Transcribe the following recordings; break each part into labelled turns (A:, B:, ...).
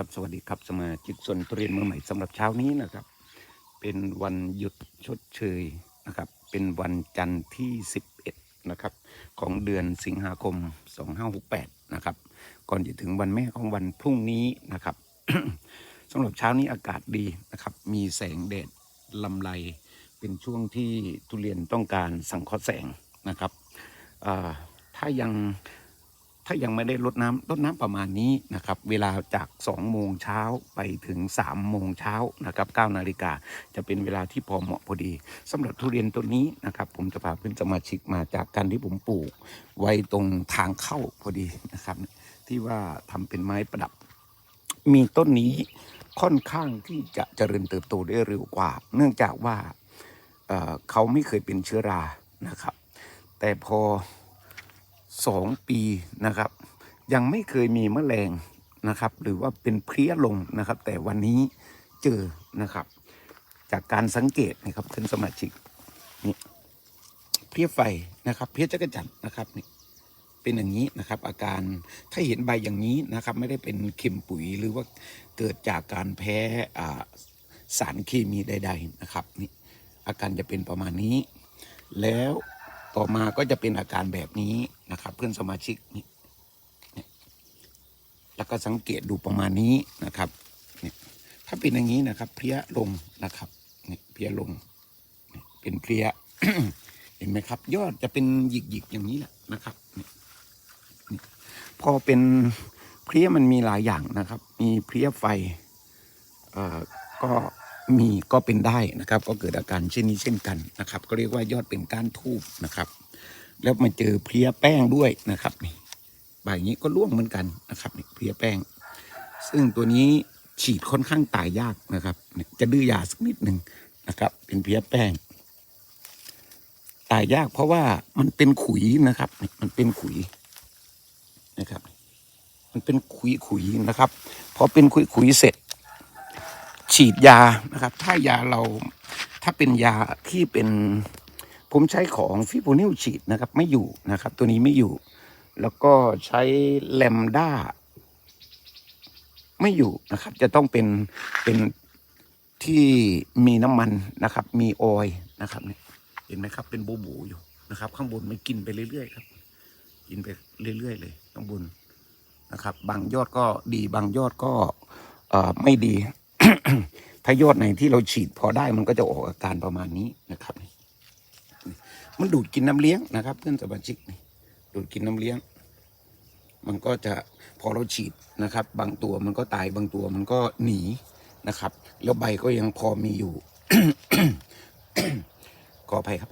A: ครับสวัสดีครับสมาชิกส่วนตัวเรียนมือใหม่สำหรับเช้านี้นะครับ เป็นวันหยุดชดเชยนะครับ เป็นวันจันทร์ที่ 11 นะครับ ของเดือนสิงหาคม 2568 นะครับ ก่อนจะถึงวันแม่ของวันพรุ่งนี้นะครับสำหรับเช้านี้อากาศดีนะครับ มีแสงแดดลำไรเป็นช่วงที่ทุเรียนต้องการสังเคราะห์แสงนะครับถ้ายัง ถ้ายังไม่ได้ลดน้ำลดน้ำประมาณนี้นะครับ เวลาจาก2โมงเช้าไปถึง3โมงเช้านะครับ9นาฬิกาจะเป็นเวลาที่พอเหมาะพอดีสำหรับทุเรียนต้นนี้นะครับผมจะพาเพื่อนสมาชิกมาจากการที่ผมปลูก ไว้ตรงทางเข้าพอดีนะครับ ที่ว่าทำเป็นไม้ประดับ มีต้นนี้ค่อนข้างที่จะเจริญเติบโตได้เร็วกว่า เนื่องจากว่าเเขาไม่เคยเป็นเชื้อรานะครับ แต่พอ สองปีนะครับ ยังไม่เคยมีแมลงนะครับ หรือว่าเป็นเพลี้ยลงนะครับ แต่วันนี้เจอนะครับ จากการสังเกตนะครับท่านสมาชิกนี่เพลี้ยไฟนะครับเพลี้ยจักรจันนะครับนี่เป็นอย่างนี้นะครับ อาการถ้าเห็นใบอย่างนี้นะครับ ไม่ได้เป็นเข็มปุ๋ยหรือว่าเกิดจากการแพ้สารเคมีใด ๆนะครับนี่อาการจะเป็นประมาณนี้ แล้ว ต่อมาก็จะเป็นอาการแบบนี้นะครับ เพื่อนสมาชิกนี่แล้วก็สังเกตดูประมาณนี้นะครับเนี่ยถ้าเป็นอย่างนี้นะครับ เพลี้ยลงนะครับเนี่ยเพลี้ยลงเป็นเพลี้ยเห็นไหมครับ ยอดจะเป็นหยิกๆอย่างนี้แหละนะครับนี่พอเป็นเพลี้ยมันมีหลายอย่างนะครับ มีเพลี้ยไฟเอ่อก็ มีก็เป็นได้นะครับ ก็เกิดอาการเช่นนี้เช่นกันนะครับ ก็เรียกว่ายอดเป็นก้านทูบนะครับ แล้วมาเจอเพลียแป้งด้วยนะครับนี่ใบนี้ก็ร่วงเหมือนกันนะครับนี่เพลียแป้ง ซึ่งตัวนี้ฉีดค่อนข้างตายยากนะครับจะดื้อยาสักนิดหนึ่งนะครับ เป็นเพลียแป้ง ตายยากเพราะว่ามันเป็นขุยนะครับมันเป็นขุยนะครับ มันเป็นขุยขุยนะครับพอเป็นขุยขุยเสร็จ ฉีดยานะครับ ถ้ายาเราถ้าเป็นยาที่เป็นผมใช้ของฟิโบนิลฉีดนะครับ ไม่อยู่นะครับ ตัวนี้ไม่อยู่ แล้วก็ใช้แลมด้าไม่อยู่นะครับ จะต้องเป็นเป็นที่มีน้ำมันนะครับ มีออยนะครับเนี่ยเห็นไหมครับ เป็นโบโบอยู่นะครับ ข้างบนมันกินไปเรื่อยๆครับ กินไปเรื่อยๆเลย ข้างบนนะครับ บางยอดก็ดีบางยอดก็เอ่อไม่ดี ถ้ายอดไหนที่เราฉีดพอได้มันก็จะออกอาการประมาณนี้นะครับ มันดูดกินน้ำเลี้ยงนะครับ เพื่อนสมาชิกนี่ดูดกินน้ำเลี้ยง มันก็จะพอเราฉีดนะครับ บางตัวมันก็ตายบางตัวมันก็หนีนะครับ แล้วใบก็ยังพอมีอยู่ขออภัยครับ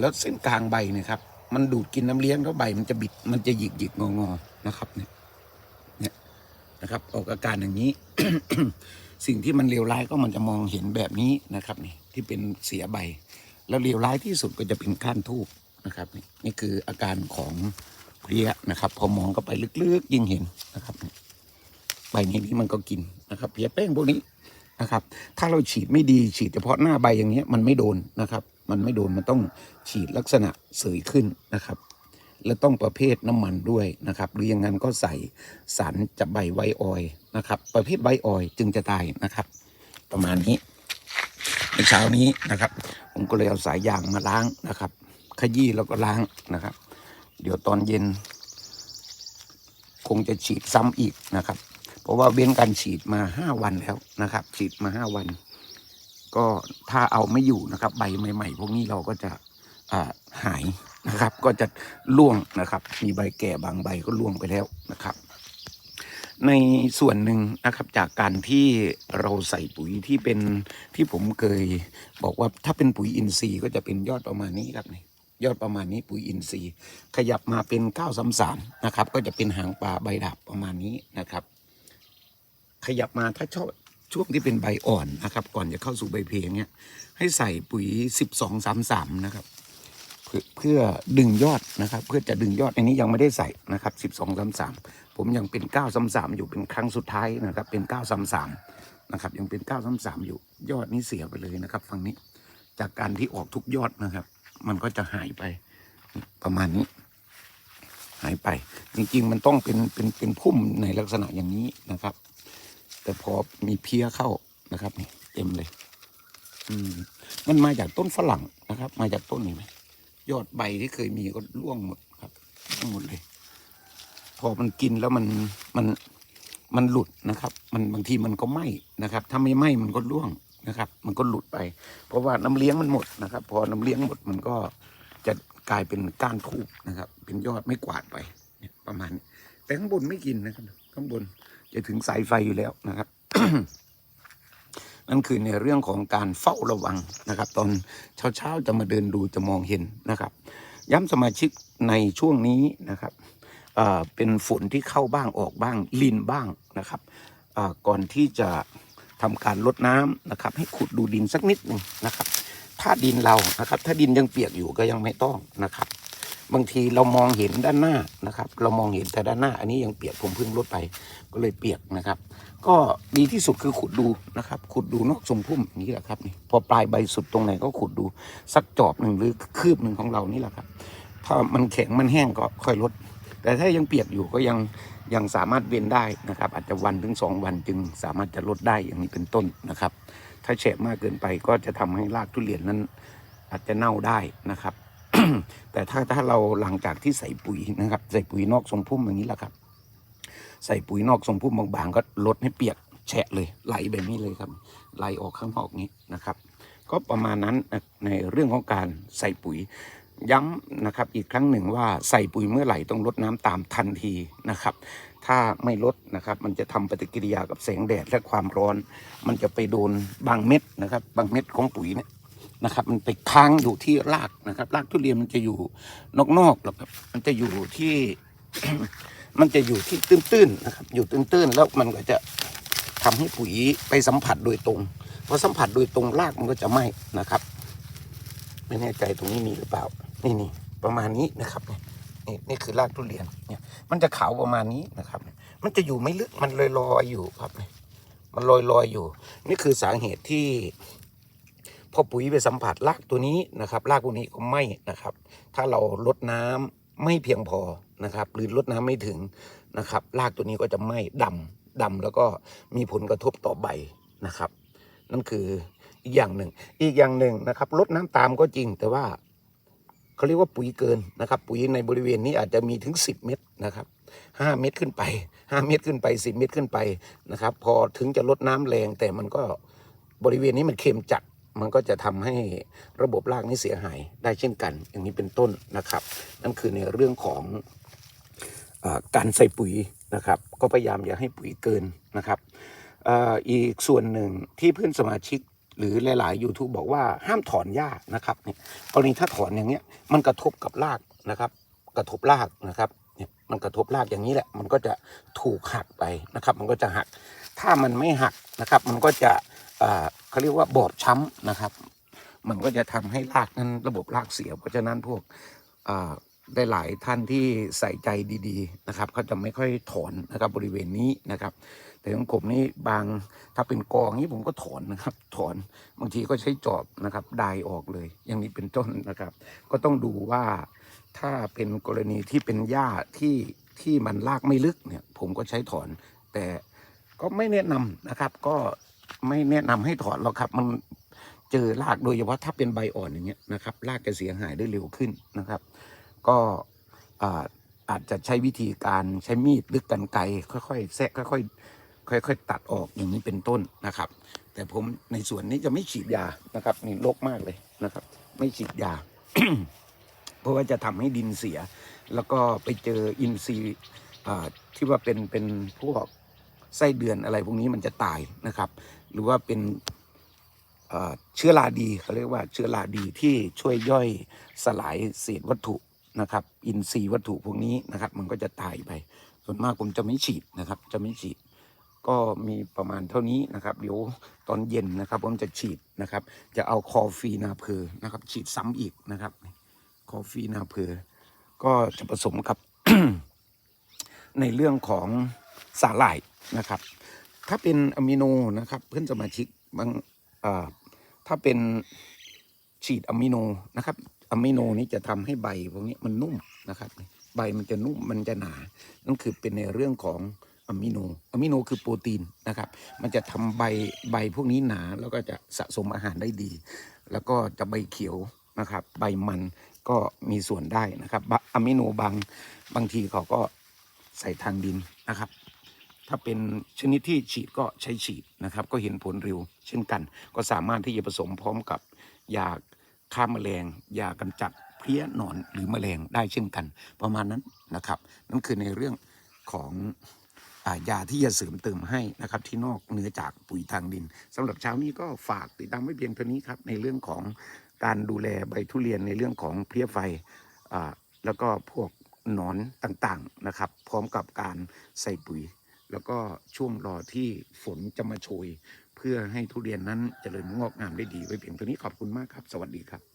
A: แล้วเส้นกลางใบนะครับ มันดูดกินน้ำเลี้ยงแล้วใบมันจะบิด มันจะหยิกหยิกงองอๆนะครับเนี่ยนะครับ ออกอาการอย่างนี้ สิ่งที่มันเลวร้ายก็มันจะมองเห็นแบบนี้นะครับนี่ที่เป็นเสียใบ แล้วเลวร้ายที่สุดก็จะเป็นก้านทูบนะครับนี่นี่คืออาการของเพลี้ยนะครับ พอมองเข้าไปลึกๆยิ่งเห็นนะครับใบนี้นี่มันก็กินนะครับเพลี้ยแป้งพวกนี้นะครับ ถ้าเราฉีดไม่ดีฉีดเฉพาะหน้าใบอย่างเงี้ยมันไม่โดนนะครับ มันไม่โดนมันต้องฉีดลักษณะเสยขึ้นนะครับ และต้องประเภทน้ำมันด้วยนะครับหรืออย่างนั้นก็ใส่สารจับใบไวออยนะครับประเภทไวออยจึงจะตายนะครับ ประมาณนี้ในเช้านี้นะครับ ผมก็เลยเอาสายยางมาล้างนะครับ ขยี้แล้วก็ล้างนะครับ เดี๋ยวตอนเย็น คงจะฉีดซ้ำอีกนะครับ เพราะว่าเว้นการฉีดมาห้าวันแล้วนะครับ ฉีดมาห้าวัน ก็ถ้าเอาไม่อยู่นะครับ ใบใหม่ ๆ พวกนี้เราก็จะ หายนะครับ ก็จะร่วงนะครับ มีใบแก่บางใบก็ร่วงไปแล้วนะครับ ในส่วนหนึ่งนะครับจากการที่เราใส่ปุ๋ยที่เป็นที่ผมเคยบอกว่าถ้าเป็นปุ๋ยอินทรีย์ก็จะเป็นยอดประมาณนี้ครับนี่ยอดประมาณนี้ปุ๋ยอินทรีย์ ขยับมาเป็น9ก้าสามสามนะครับ ก็จะเป็นหางปลาใบดาบประมาณนี้นะครับ ขยับมาถ้าชอบช่วงที่เป็นใบอ่อนนะครับ ก่อนจะเข้าสู่ใบเพลงเนี้ยให้ใส่ปุ๋ย12 3 3นะครับ เพื่อเพื่อดึงยอดนะครับ เพื่อจะดึงยอดอันนี้ยังไม่ได้ใส่นะครับ 12 3 3 ผมยังเป็น 9 3 3 อยู่เป็นครั้งสุดท้ายนะครับ เป็น 9 3 3 นะครับ ยังเป็น 9 3 3 อยู่ ยอดนี้เสียไปเลยนะครับฝั่งนี้ จากการที่ออกทุกยอดนะครับ มันก็จะหายไปประมาณนี้ หายไป จริงๆ มันต้องเป็นเป็นเป็นพุ่มในลักษณะอย่างนี้นะครับ แต่พอมีเพี้ยเข้านะครับนี่เต็มเลย อืมมันมาจากต้นฝรั่งนะครับ มาจากต้นนี้ไหม ยอดใบที่เคยมีก็ร่วงหมดครับร่วงหมดเลย พอมันกินแล้วมันมันมันหลุดนะครับ มันบางทีมันก็ไหม้นะครับ ถ้าไม่ไหม้มันก็ร่วงนะครับ มันก็หลุดไป เพราะว่าน้ำเลี้ยงมันหมดนะครับ พอน้ำเลี้ยงหมดมันก็จะกลายเป็นก้านทูบนะครับ เป็นยอดไม่กวาดไปเนี่ยประมาณนี้แต่ข้างบนไม่กินนะครับ ข้างบนจะถึงสายไฟอยู่แล้วนะครับ นั่นคือในเรื่องของการเฝ้าระวังนะครับ ตอนเช้าๆจะมาเดินดูจะมองเห็นนะครับ ย้ำสมาชิกในช่วงนี้นะครับเป็นฝนที่เข้าบ้างออกบ้างลินบ้างนะครับก่อนที่จะทำการลดน้ำนะครับ ให้ขุดดูดินสักนิดหนึ่งนะครับ ถ้าดินเรานะครับ ถ้าดินยังเปียกอยู่ก็ยังไม่ต้องนะครับ บางทีเรามองเห็นด้านหน้านะครับ เรามองเห็นแต่ด้านหน้า อันนี้ยังเปียกผมเพิ่งลดไป ก็เลยเปียกนะครับ ก็ดีที่สุดคือขุดดูนะครับ ขุดดูนอกทรงพุ่มอย่างนี้แหละครับนี่พอปลายใบสุดตรงไหนก็ขุดดูสักจอบหนึ่งหรือคืบหนึ่งของเรานี่แหละครับ ถ้ามันแข็งมันแห้งก็ค่อยลด แต่ถ้ายังเปียกอยู่ก็ยังยังสามารถเว้นได้นะครับ อาจจะวันถึงสองวันจึงสามารถจะลดได้อย่างนี้เป็นต้นนะครับ ถ้าแฉะมากเกินไปก็จะทำให้รากทุเรียนนั้นอาจจะเน่าได้นะครับ แต่ถ้าถ้าเราหลังจากที่ใส่ปุ๋ยนะครับ ใส่ปุ๋ยนอกทรงพุ่มอย่างนี้แหละครับ ใส่ปุ๋ยนอกทรงพุ่มบางๆก็ลดให้เปียกแฉะเลยไหลแบบนี้เลยครับไหลออกข้างนอกนี้นะครับ ก็ประมาณนั้นในเรื่องของการใส่ปุ๋ยย้ำนะครับอีกครั้งหนึ่งว่าใส่ปุ๋ยเมื่อไหร่ต้องลดน้ำตามทันทีนะครับ ถ้าไม่ลดนะครับ มันจะทำปฏิกิริยากับแสงแดดและความร้อน มันจะไปโดนบางเม็ดนะครับ บางเม็ดของปุ๋ยเนี่ย นะครับ มันไปค้างอยู่ที่รากนะครับ รากทุเรียนมันจะอยู่นอกๆหรอกครับมันจะอยู่ที่ มันจะอยู่ที่ตื้นๆนะครับ อยู่ตื้นๆแล้วมันก็จะทำให้ปุ๋ยไปสัมผัสโดยตรงพอสัมผัสโดยตรงรากมันก็จะไหม้นะครับ ไม่แน่ใจตรงนี้มีหรือเปล่า นี่นี่ประมาณนี้นะครับเนี่ยนี่นี่คือรากทุเรียนเนี่ย มันจะขาวประมาณนี้นะครับ มันจะอยู่ไม่ลึกมันลอยลอยอยู่ครับเนี่มันลอยลอยอยู่ นี่คือสาเหตุที่ พอปุ๋ยไปสัมผัสรากตัวนี้นะครับรากตัวนี้ก็ไหม้นะครับ ถ้าเราลดน้ำไม่เพียงพอนะครับ หรือลดน้ำไม่ถึงนะครับรากตัวนี้ก็จะไหม้ดำดำแล้วก็มีผลกระทบต่อใบนะครับ นั่นคืออีกอย่างหนึ่ง อีกอย่างหนึ่งนะครับลดน้ำตามก็จริงแต่ว่าเขาเรียกว่าปุ๋ยเกินนะครับ ปุ๋ยในบริเวณนี้อาจจะมีถึง 10 เม็ดนะครับ 5 เม็ดขึ้นไป 5 เม็ดขึ้นไป 10 เม็ดขึ้นไปนะครับ พอถึงจะลดน้ำแรงแต่มันก็บริเวณนี้มันเค็มจัด มันก็จะทำให้ระบบรากนี้เสียหายได้เช่นกัน อย่างนี้เป็นต้นนะครับ นั่นคือในเรื่องของอการใส่ปุ๋ยนะครับ ก็พยายามอย่าให้ปุ๋ยเกินนะครับออีกส่วนหนึ่งที่เพื่อนสมาชิกหรือหลาย ๆ YouTube บอกว่าห้ามถอนหญ้านะครับเนี่ยกรณีถ้าถอนอย่างเงี้ยมันกระทบกับรากนะครับ กระทบรากนะครับเนี่ยมันกระทบรากอย่างนี้แหละ มันก็จะถูกหักไปนะครับ มันก็จะหัก ถ้ามันไม่หักนะครับ มันก็จะ เขาเรียกว่าบอบช้ำนะครับ มันก็จะทำให้รากนั้นระบบรากเสีย เพราะฉะนั้นพวกอ่าได้หลายท่านที่ใส่ใจดีๆนะครับเขาจะไม่ค่อยถอนนะครับบริเวณนี้นะครับ แต่ของผมนี่บางถ้าเป็นกองนี้ผมก็ถอนนะครับ ถอนบางทีก็ใช้จอบนะครับดายออกเลยอย่างนี้เป็นต้นนะครับ ก็ต้องดูว่าถ้าเป็นกรณีที่เป็นหญ้าที่ที่มันรากไม่ลึกเนี่ย ผมก็ใช้ถอน แต่ก็ไม่แนะนำนะครับ ก็ ไม่แนะนำให้ถอนหรอกครับ มันเจอรากโดยเฉพาะถ้าเป็นใบอ่อนอย่างเงี้ยนะครับรากจะเสียหายได้เร็วขึ้นนะครับ ก็อาอาจจะใช้วิธีการใช้มีดหรือกันไกค่อยๆแซะค่อยๆค่อย ๆ ตัดออกอย่างนี้เป็นต้นนะครับ แต่ผมในส่วนนี้จะไม่ฉีดยานะครับนี่โรกมากเลยนะครับ ไม่ฉีดยา เพราะว่าจะทำให้ดินเสีย แล้วก็ไปเจออินทรีย์ที่ว่าเป็นเป็นพวก ไส้เดือนอะไรพวกนี้มันจะตายนะครับ หรือว่าเป็นเชื้อราดีเขาเรียกว่าเชื้อราดีที่ช่วยย่อยสลายเศษวัตถุนะครับ อินทรีย์วัตถุพวกนี้นะครับ มันก็จะตายไป ส่วนมากผมจะไม่ฉีดนะครับ จะไม่ฉีด ก็มีประมาณเท่านี้นะครับ เดี๋ยวตอนเย็นนะครับ ผมจะฉีดนะครับ จะเอาคอฟีนาเพอนะครับ ฉีดซ้ำอีกนะครับ คอฟีนาเพอก็จะผสมกับในเรื่องของสาหร่าย นะครับ ถ้าเป็นอะมิโนนะครับ เพื่อนสมาชิกบางถ้าเป็นฉีดอะมิโนนะครับอะมิโนนี้จะทำให้ใบพวกนี้มันนุ่มนะครับ ใบมันจะนุ่มมันจะหนานั่นคือเป็นในเรื่องของอะมิโนอะมิโนคือโปรตีนนะครับ มันจะทำใบใบพวกนี้หนาแล้วก็จะสะสมอาหารได้ดี แล้วก็จะใบเขียวนะครับ ใบมันก็มีส่วนได้นะครับอะมิโนบางบางทีเขาก็ใส่ทางดินนะครับ ถ้าเป็นชนิดที่ฉีดก็ใช้ฉีดนะครับ ก็เห็นผลเร็ว เช่นกัน ก็สามารถที่จะผสมพร้อมกับยาฆ่าแมลงยากำจัดเพลี้ยหนอนหรือแมลงได้เช่นกัน ประมาณนั้นนะครับนั่นคือในเรื่องของอายาที่จะเสริมเติมให้นะครับที่นอกเหนือจากปุ๋ยทางดินสำหรับเช้านี้ก็ฝากติดตามไว้เพียงเท่านี้ครับในเรื่องของการดูแลใบทุเรียนในเรื่องของเพลี้ยไฟแล้วก็พวกหนอนต่างๆนะครับ พร้อมกับการใส่ปุ๋ย แล้วก็ช่วงรอที่ฝนจะมาโชย เพื่อให้ทุเรียนนั้นเจริญงอกงามได้ดีไว้เพียงเท่านี้ขอบคุณมากครับ สวัสดีครับ